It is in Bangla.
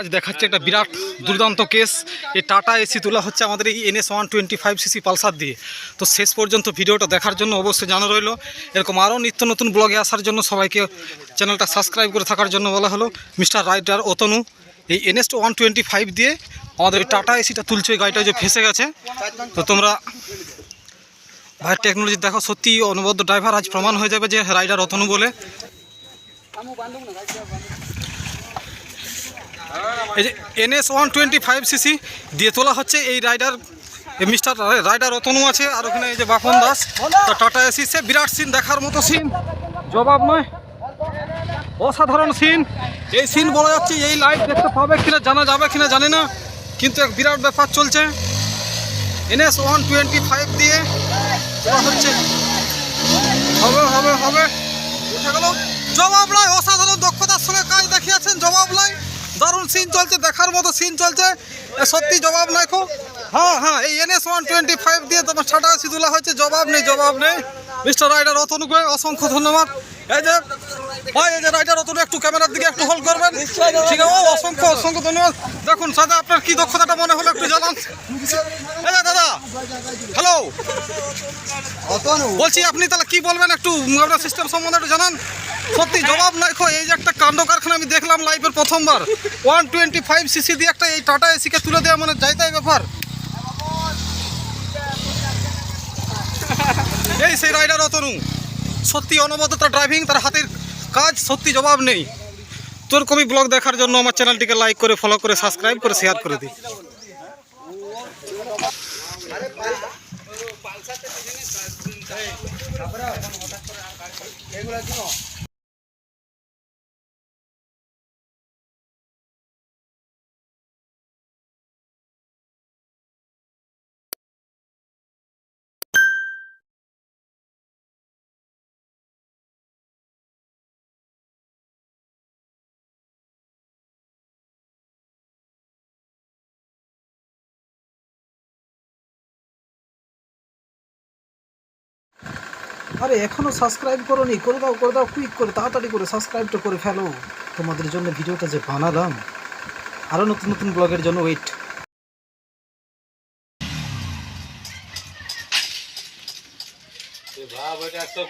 আজ দেখাচ্ছে একটা বিরাট দুর্দান্ত কেস। এই টাটা এসি তোলা হচ্ছে আমাদের এই NS one twenty five CC Pulsar দিয়ে। তো শেষ পর্যন্ত ভিডিওটা দেখার জন্য অবশ্যই জানা রইল। এরকম আরও নিত্য নতুন ব্লগে আসার জন্য সবাইকে চ্যানেলটা সাবস্ক্রাইব করে থাকার জন্য বলা হলো, মিস্টার রাইডার অতনু এই এনএস ওয়ান টোয়েন্টি ফাইভ দিয়ে আমাদের টাটা এসিটা তুলছে গাড়িটা যে ফেসে গেছে। তো তোমরা ভাইয়ের টেকনোলজি দেখো, সত্যি অনবদ্য ড্রাইভার আজ প্রমাণ হয়ে যাবে যে রাইডার অতনু বলে। এই যে NS one twenty five CC দিয়ে তোলা হচ্ছে এই রাইডার মিস্টার রাইডার রতনু আছে, আর ওখানে এই যে বাপন দাস টাটা এসি সে বিরাট সিন দেখার মতো সিন জবাব নয়। অসাধারণ সিন এই সিন বলা যাচ্ছে এই লাইভ দেখতে পাবে কিনা, জানা যাবে কিনা জানি না, কিন্তু এক বিরাট ব্যাপার চলছে। এনএস ওয়ান টোয়েন্টি ফাইভ দিয়ে হবে। উঠে জবাব নয় অসাধারণ দক্ষতার সঙ্গে কাজ দেখিয়েছেন জবাব নয় দারুণ সিন চলছে। দেখার মতো সিন চলছে। সত্যি জবাব নাই খুব। হ্যাঁ হ্যাঁ এই এনএস ওয়ান টোয়েন্টি ফাইভ দিয়ে তোমার ছাটা সিদুলা হয়েছে। জবাব নেই জবাব নেই। মিস্টার রাইডার রতনুকে অসংখ্য ধন্যবাদ। এই যে ভাই এই যে রাইডার রতনু একটু ক্যামেরার দিকে একটু হোল্ড করবেন। ঠিক আছে ও অসংখ্য অসংখ্য ধন্যবাদ। দেখুন সাদা আপনার কি দক্ষতাটা মনে হলো একটু জানান। এই দাদা হ্যালো বলছি আপনি তাহলে কি বলবেন একটু আপনার সিস্টেম সম্বন্ধে একটু জানান? সত্যি জবাব নাই খো এই যে একটা কাণ্ড কারখানা আমি দেখলাম লাইভের প্রথমবার। ওয়ান টোয়েন্টি ফাইভ সিসি দিয়ে একটা এই টাটা এসিকে তুলে দেওয়া মানে যাই তাই ব্যাপার। এই সেই রাইডার অতনু। সত্যি অনবদ্যতা ড্রাইভিং তার হাতের কাজ, সত্যি জবাব নেই। তোর কবি ব্লগ দেখার জন্য আমার চ্যানেলটিকে লাইক করে ফলো করে সাবস্ক্রাইব করে শেয়ার করে দিই আরে এখনও সাবস্ক্রাইব করো নি করে দাও করে দাও কুইক করে, তাড়াতাড়ি করে সাবস্ক্রাইবটা করে ফেলো। তোমাদের জন্য ভিডিওটা যে বানালাম আরও নতুন নতুন ব্লগের জন্য ওয়েট বাবা এটা একশো